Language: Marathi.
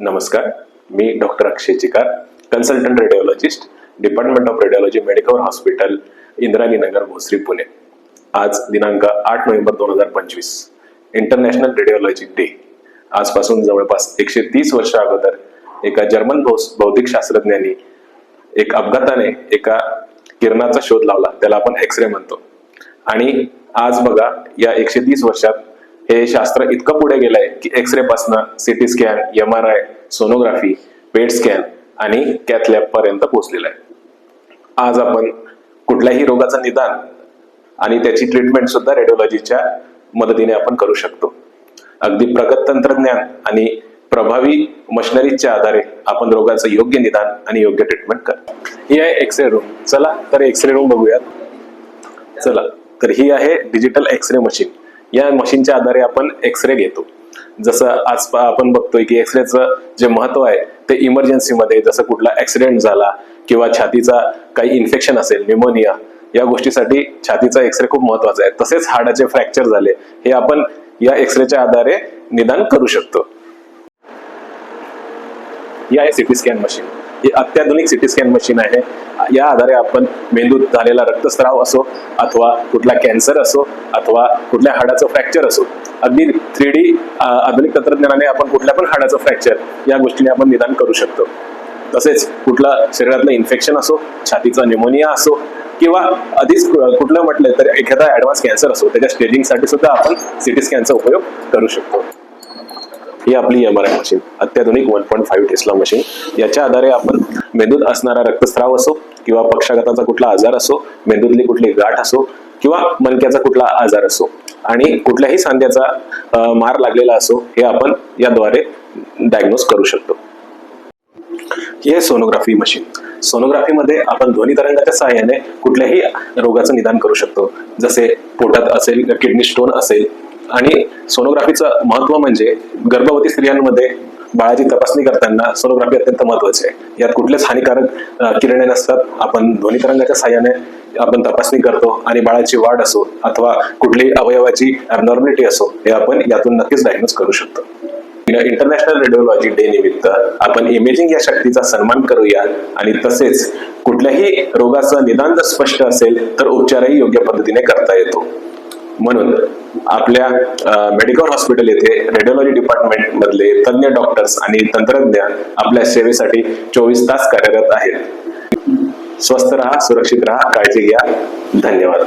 नमस्कार. मी doctor Akshay Chikar consultant radiologist department of radiology medical hospital Indrani Nagar Bhosari Pune. आज दिनांक आठ नोव्हेंबर दोन हजार पंचवीस इंटरनॅशनल रेडिओलॉजी डे आजपासून जवळपास एकशे तीस वर्ष अगोदर एका जर्मन भौस भौतिक शास्त्रज्ञांनी एक अपघाताने एका किरणाचा शोध लावला. त्याला आपण एक्सरे म्हणतो. आणि आज बघा या एकशे तीस वर्षात हे शास्त्र इतकं पुढे गेलंय की एक्सरे पासनं CT scan M R I sonography PET scan आणि कॅथलॅब पर्यंत पोहोचलेलं आहे. आज आपण कुठल्याही रोगाचं निदान आणि त्याची ट्रीटमेंट सुद्धा रेडिओलॉजीच्या मदतीने आपण करू शकतो. अगदी प्रगत तंत्रज्ञान आणि प्रभावी मशिनरीजच्या आधारे आपण रोगाचं योग्य निदान आणि योग्य ट्रीटमेंट करतो ही आहे एक्सरे रूम चला तर एक्सरे रूम बघूयात. चला तर ही आहे डिजिटल एक्सरे मशीन या मशीनच्या आधारे आपण एक्सरे घेतो. जसं आज आपण बघतोय की एक्सरेचं जे महत्त्व आहे ते इमर्जन्सीमध्ये जसं कुठला ऍक्सिडेंट झाला किंवा छातीचा काही इन्फेक्शन असेल न्युमोनिया या गोष्टीसाठी छातीचा एक्सरे खूप महत्त्वाचा आहे. तसेच हाडाचे फ्रॅक्चर झाले हे आपण या एक्सरेच्या आधारे निदान करू शकतो. या आहे सिटी स्कॅन मशीन. हे अत्याधुनिक सिटी स्कॅन मशीन आहे. या आधारे आपण मेंदूत झालेला रक्तस्राव असो अथवा कुठला कॅन्सर असो अथवा कुठल्या हाडाचं फ्रॅक्चर असो अगदी थ्री डी आधुनिक तंत्रज्ञानाने आपण कुठल्या पण हाडाचं फ्रॅक्चर या गोष्टीने आपण निदान करू शकतो. तसेच कुठला शरीरातलं इन्फेक्शन असो छातीचा न्युमोनिया असो किंवा आधीच कुठलं म्हटलं तर एखादा ऍडव्हान्स कॅन्सर असो त्याच्या स्टेजिंगसाठी सुद्धा आपण सिटी स्कॅनचा उपयोग करू शकतो. ही आपली एम आर आय मशीन अत्याधुनिक one point five tesla machine याच्या आधारे आपण मेंदूत असणारा रक्तस्राव असो किंवा पक्षाघाताचा कुठला आजार असो मेंदूतली कुठली गाठ असो किंवा मनक्याचा कुठला आजार असो आणि कुठल्याही सांध्याचा मार लागलेला असो हे आपण याद्वारे डायग्नोज करू शकतो. ही आहे सोनोग्राफी मशीन सोनोग्राफीमध्ये आपण ध्वनी तरंगाच्या सहाय्याने कुठल्याही रोगाचं निदान करू शकतो. जसे पोटात असेल किडनी स्टोन असेल आणि सोनोग्राफीचं महत्त्व म्हणजे गर्भवती स्त्रियांमध्ये बाळाची तपासणी करताना सोनोग्राफी अत्यंत महत्वाची आहे. यात कुठलेच हानिकारक किरणे नसतात. आपण ध्वनी तरंगाच्या सहाय्याने आपण तपासणी करतो आणि बाळाची वाढ असो अथवा कुठलीही अवयवाची अबनॉर्मॅलिटी असो हे आपण यातून नक्कीच डायग्नोज करू शकतो. इंटरनॅशनल रेडिओलॉजी डे निमित्त आपण इमेजिंग या शक्तीचा सन्मान करूया आणि तसेच कुठल्याही रोगाचं निदान जर स्पष्ट असेल तर उपचारही योग्य पद्धतीने करता येतो. म्हणून आपल्या मेडिकल हॉस्पिटल येथे रेडिओलॉजी डिपार्टमेंट मधले तज्ञ डॉक्टर्स आणि तंत्रज्ञ आपल्या सेवेसाठी चोवीस तास कार्यरत आहेत. स्वस्थ राहा सुरक्षित राहा काळजी घ्या. धन्यवाद.